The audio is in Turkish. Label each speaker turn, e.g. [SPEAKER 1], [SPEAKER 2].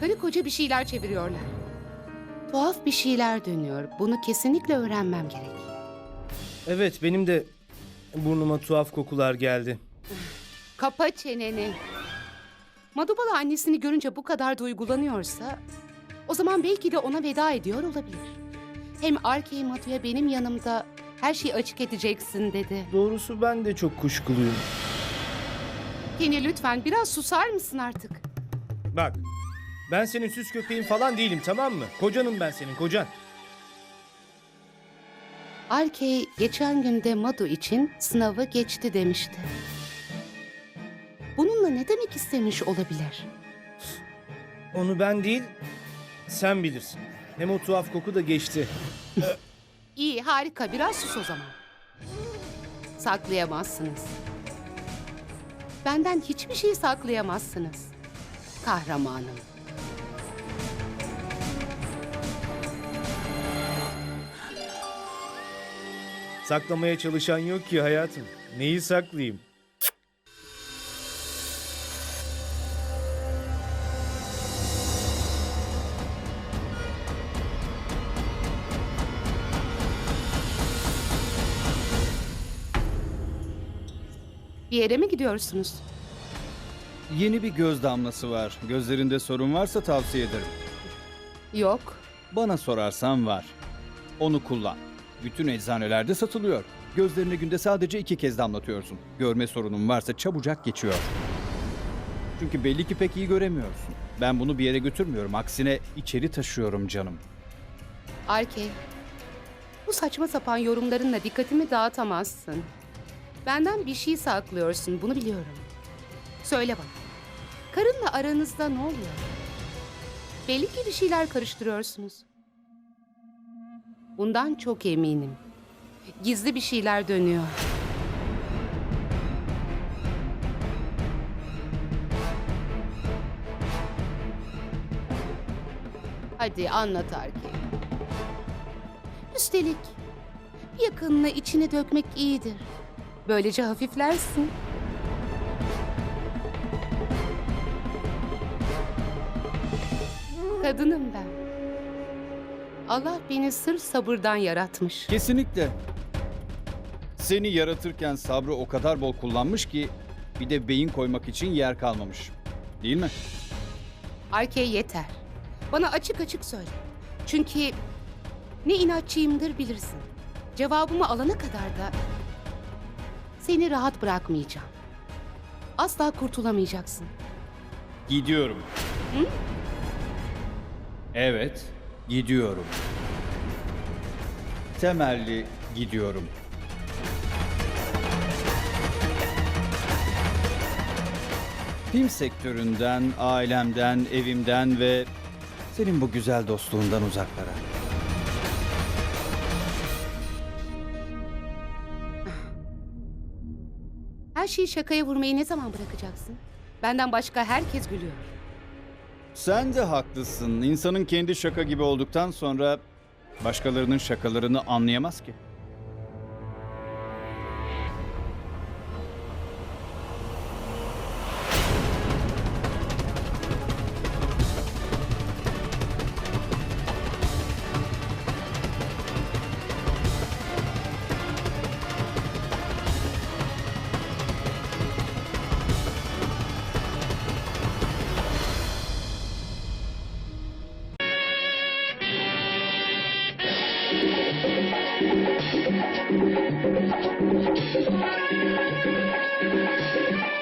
[SPEAKER 1] Karı koca bir şeyler çeviriyorlar. Tuhaf bir şeyler dönüyor. Bunu kesinlikle öğrenmem gerek.
[SPEAKER 2] Evet benim de burnuma tuhaf kokular geldi.
[SPEAKER 1] Kapa çeneni. Madubala annesini görünce bu kadar duygulanıyorsa... ...o zaman belki de ona veda ediyor olabilir. Hem Arkey Matu'ya benim yanımda her şeyi açık edeceksin dedi.
[SPEAKER 2] Doğrusu ben de çok kuşkuluyum.
[SPEAKER 1] Kenny lütfen biraz susar mısın artık?
[SPEAKER 2] Bak ben senin süs köpeğin falan değilim tamam mı? Kocanım ben senin kocan.
[SPEAKER 1] Arkey geçen günde Madu için sınavı geçti demişti. Bununla ne demek istemiş olabilir?
[SPEAKER 2] Onu ben değil sen bilirsin. Hem o tuhaf koku da geçti.
[SPEAKER 1] İyi, harika. Biraz sus o zaman. Saklayamazsınız. Benden hiçbir şey saklayamazsınız. Kahramanım.
[SPEAKER 2] Saklamaya çalışan yok ki hayatım. Neyi saklayayım?
[SPEAKER 1] Bir yere mi gidiyorsunuz?
[SPEAKER 3] Yeni bir göz damlası var. Gözlerinde sorun varsa tavsiye ederim.
[SPEAKER 1] Yok.
[SPEAKER 3] Bana sorarsan var. Onu kullan. Bütün eczanelerde satılıyor. Gözlerine günde sadece iki kez damlatıyorsun. Görme sorunun varsa çabucak geçiyor. Çünkü belli ki pek iyi göremiyorsun. Ben bunu bir yere götürmüyorum. Aksine içeri taşıyorum canım.
[SPEAKER 1] Arkey. Bu saçma sapan yorumlarınla dikkatimi dağıtamazsın. Benden bir şey saklıyorsun, bunu biliyorum. Söyle bana. Karınla aranızda ne oluyor? Belli ki bir şeyler karıştırıyorsunuz. Bundan çok eminim. Gizli bir şeyler dönüyor. Hadi anlat Arkey. Üstelik yakınına içine dökmek iyidir. Böylece hafiflersin. Kadınım ben. Allah beni sırf sabırdan yaratmış.
[SPEAKER 3] Kesinlikle. Seni yaratırken sabrı o kadar bol kullanmış ki bir de beyin koymak için yer kalmamış. Değil mi?
[SPEAKER 1] Arkey yeter. Bana açık açık söyle. Çünkü ne inatçıyımdır bilirsin. Cevabımı alana kadar da seni rahat bırakmayacağım. Asla kurtulamayacaksın.
[SPEAKER 3] Gidiyorum. Evet, gidiyorum. Temelli gidiyorum. Film sektöründen, ailemden, evimden ve senin bu güzel dostluğundan uzaklara.
[SPEAKER 1] Her şeyi şakaya vurmayı ne zaman bırakacaksın? Benden başka herkes gülüyor.
[SPEAKER 3] Sen de haklısın. İnsanın kendi şaka gibi olduktan sonra başkalarının şakalarını anlayamaz ki. Thank you.